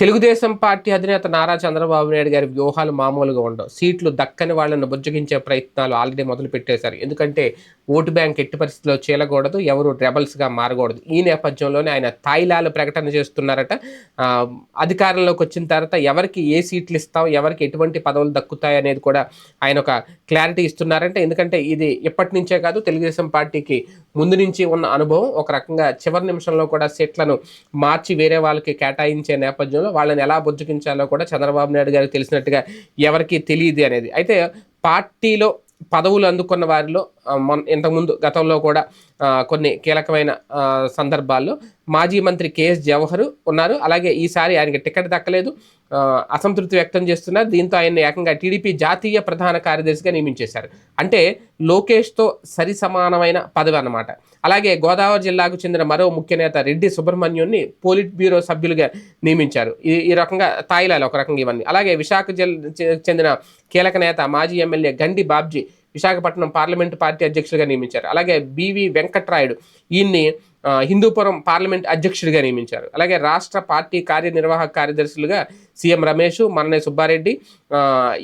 Telugu Desam party అధినేత నారా చంద్రబాబు నాయుడు గారి వ్యూహాలు మామూలుగా ఉండవు. సీట్లు దక్కని వాళ్ళను బుజ్జగించే ప్రయత్నాలు ఆల్రెడీ మొదలు పెట్టేశారు. ఎందుకంటే ఓటు బ్యాంక్ ఎట్టి పరిస్థితిలో చేయకూడదు ఎవరు రెబల్స్గా మారకూడదు. ఈ నేపథ్యంలోనే ఆయన తాయిలాలు ప్రకటన చేస్తున్నారట. అధికారంలోకి వచ్చిన తర్వాత ఎవరికి ఏ సీట్లు ఇస్తాం ఎవరికి ఎటువంటి పదవులు దక్కుతాయి అనేది కూడా ఆయన ఒక క్లారిటీ ఇస్తున్నారంటే. ఎందుకంటే ఇది ఎప్పటి నుంచే కాదు తెలుగుదేశం పార్టీకి ముందు నుంచి ఉన్న అనుభవం. ఒక రకంగా చివరి నిమిషంలో కూడా సీట్లను మార్చి వేరే వాళ్ళకి కేటాయించే నేపథ్యంలో వాళ్ళని ఎలా బుజ్జగించాలో కూడా చంద్రబాబు నాయుడు గారికి తెలిసినట్టుగా ఎవరికి తెలియదు అనేది. అయితే పార్టీలో పదవులు అందుకున్న వారిలో మొన్న ఇంతకుముందు గతంలో కూడా కొన్ని కీలకమైన సందర్భాల్లో మాజీ మంత్రి కేఎస్ జవహర్ ఉన్నారు. అలాగే ఈసారి ఆయనకి టికెట్ దక్కలేదు. అసంతృప్తి వ్యక్తం చేస్తున్నారు. దీంతో ఆయన ఏకంగా టీడీపీ జాతీయ ప్రధాన కార్యదర్శిగా నియమించేశారు. అంటే లోకేష్తో సరి సమానమైన పదవి అన్నమాట అలాగే గోదావరి జిల్లాకు చెందిన మరో ముఖ్య నేత రెడ్డి సుబ్రహ్మణ్యుని పోలిట్ బ్యూరో సభ్యులుగా నియమించారు. ఈ ఈ రకంగా తాయిలాలు ఒక రకంగా ఇవన్నీ. అలాగే విశాఖ జిల్ చె- చెందిన కీలక నేత మాజీ MLA Gandi Babji Visakhapatnam parliament party అధ్యక్షులుగా నియమించారు. అలాగే బివి వెంకట్రాయుడు ఈయన్ని హిందూపురం పార్లమెంట్ అధ్యక్షుడిగా నియమించారు. అలాగే రాష్ట్ర పార్టీ కార్యనిర్వాహక కార్యదర్శులుగా సీఎం రమేష్ మన్నయ్య సుబ్బారెడ్డి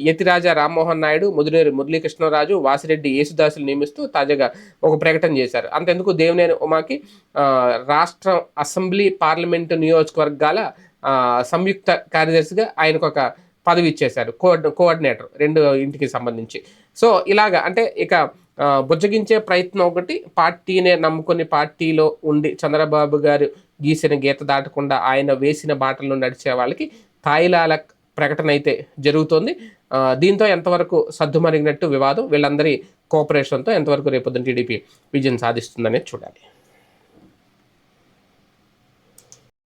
యతిరాజా రామ్మోహన్ నాయుడు ముదినేరు మురళీకృష్ణరాజు వాసిరెడ్డి యేసుదాసులు నియమిస్తూ తాజాగా ఒక ప్రకటన చేశారు. అంతెందుకు దేవినేని ఉమాకి రాష్ట్ర అసెంబ్లీ పార్లమెంటు నియోజకవర్గాల సంయుక్త కార్యదర్శిగా ఆయనకు ఒక పదవి ఇచ్చేశారు. కోఆర్డినేటర్ రెండు ఇంటికి సంబంధించి. సో ఇలాగా అంటే ఇక బుజ్జగించే ప్రయత్నం ఒకటి పార్టీనే నమ్ముకొని పార్టీలో ఉండి చంద్రబాబు గారు గీసిన గీత దాటకుండా ఆయన వేసిన బాటల్లో నడిచే వాళ్ళకి తాయిలాల ప్రకటన అయితే జరుగుతోంది. దీంతో ఎంతవరకు సద్దుమరిగినట్టు వివాదం వీళ్ళందరి కోఆపరేషన్తో ఎంతవరకు రేపొద్దున టీడీపీ విజయం సాధిస్తుందనేది చూడాలి.